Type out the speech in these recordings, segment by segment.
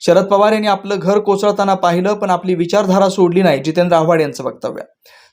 शरद पवार यांनी आपलं घर कोसळताना पाहिलं पण आपली विचारधारा सोडली नाही जितेंद्र आव्हाड यांचं वक्तव्य.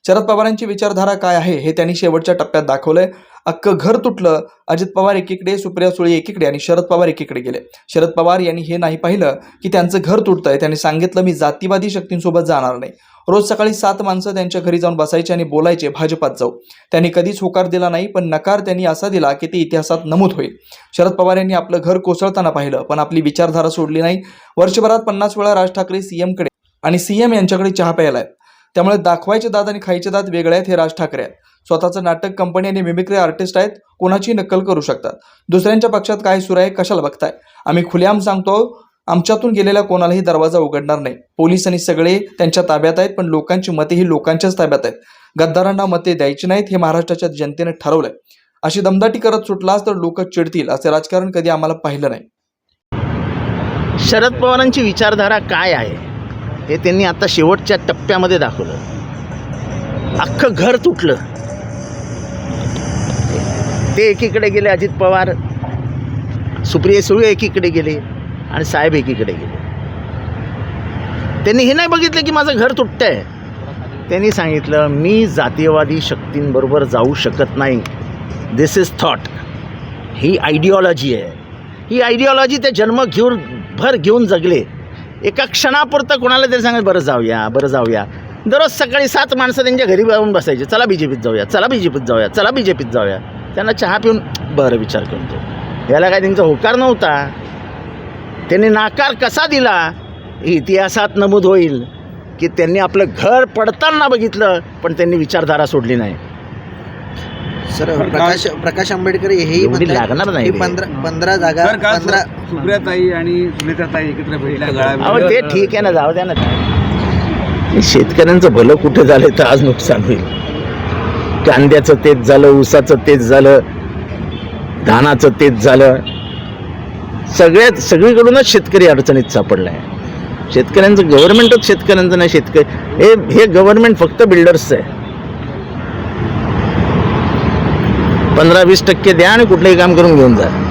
शरद पवारांची विचारधारा काय आहे हे त्यांनी शेवटच्या टप्प्यात दाखवलंय. अख्खं घर तुटलं अजित पवार एकीकडे सुप्रिया सुळे एकीकडे आणि शरद पवार एकीकडे गेले. शरद पवार यांनी हे नाही पाहिलं की त्यांचं घर तुटतंय. त्यांनी सांगितलं मी जातीवादी शक्तींसोबत जाणार नाही. रोज सकाळी सात माणसं त्यांच्या घरी जाऊन बसायचे आणि बोलायचे भाजपात जाऊ. त्यांनी कधीच होकार दिला नाही पण नकार त्यांनी असा दिला की ते इतिहासात नमूद होईल. शरद पवार यांनी आपलं घर कोसळताना पाहिलं पण आपली विचारधारा सोडली नाही. वर्षभरात पन्नास वेळा राज ठाकरे सीएमकडे आणि सीएम यांच्याकडे चहा प्यायला आहेत. त्यामुळे दाखवायचे दात आणि खायचे दात वेगळे आहेत हे राज ठाकरे आहेत. स्वतःचं नाटक कंपनी आणि मिमिक्री आर्टिस्ट आहेत कोणाची नक्कल करू शकतात? दुसऱ्यांच्या पक्षात काय सुरू आहे कशाला बघताय? आम्ही खुलेआम सांगतो आमच्यातून गेलेल्या कोणालाही दरवाजा उघडणार नाही. पोलिसांनी सगळे त्यांच्या ताब्यात आहेत पण लोकांची मते ही लोकांच्याच ताब्यात आहेत. गद्दारांना मते द्यायची नाहीत हे महाराष्ट्राच्या जनतेने ठरवलंय. अशी दमदाटी करत सुटलास तर लोक चिडतील असे राजकारण कधी आम्हाला पाहिलं नाही. शरद पवारांची विचारधारा काय आहे? हे त्यांनी आता शेवटच्या टप्प्यामध्ये दाखवलं. अख्खं घर तुटलं. ते एकीकडे गेले अजित पवार सुप्रिया सुळे एकीकडे गेले. आणि साहेब एकीकडे गेले. त्यांनी हे नाही बघितलं की माझं घर तुटतंय. त्यांनी सांगितलं मी जातीयवादी शक्तींबरोबर जाऊ शकत नाही. दिस इज थॉट ही आयडिओलॉजी आहे. ही आयडिओलॉजी ते जन्म घेऊन भर घेऊन जगले. एका क्षणापुरतं कोणाला तरी सांगत बरं जाऊया बरं जाऊया. दररोज सकाळी सात माणसं त्यांच्या घरी जाऊन बसायचे चला बी जे पीत जाऊया चला बी जे पीत जाऊया चला बी जे पीत जाऊया. त्यांना चहा पिऊन बरं विचार करतो. याला काय त्यांचा होकार नव्हता. त्यांनी नाकार कसा दिला? इतिहासात नमूद होईल की त्यांनी आपलं घर पडताना बघितलं पण त्यांनी विचारधारा सोडली नाही. सर प्रकाश प्रकाश आंबेडकर हेही लागणार नाही. पंधरा पंधरा जागा पंधरा सुप्रियाताई आणि सुनीताताई एकत्र भेटल्या ते ठीक आहे ना जाऊ द्या ना. शेतकऱ्यांचं भलं कुठे झालं तर आज नुकसान होईल. कांद्याचं तेच झालं ऊसाचं तेच झालं धानाचं तेच झालं. सगळ्यात सगळीकडूनच शेतकरी अडचणीत सापडला आहे. शेतकऱ्यांचं गव्हर्नमेंटच शेतकऱ्यांचं नाही शेतकरी हे हे गव्हर्नमेंट फक्त बिल्डर्सचं आहे. पंधरा वीस टक्के द्या आणि कुठलंही काम करून घेऊन जा.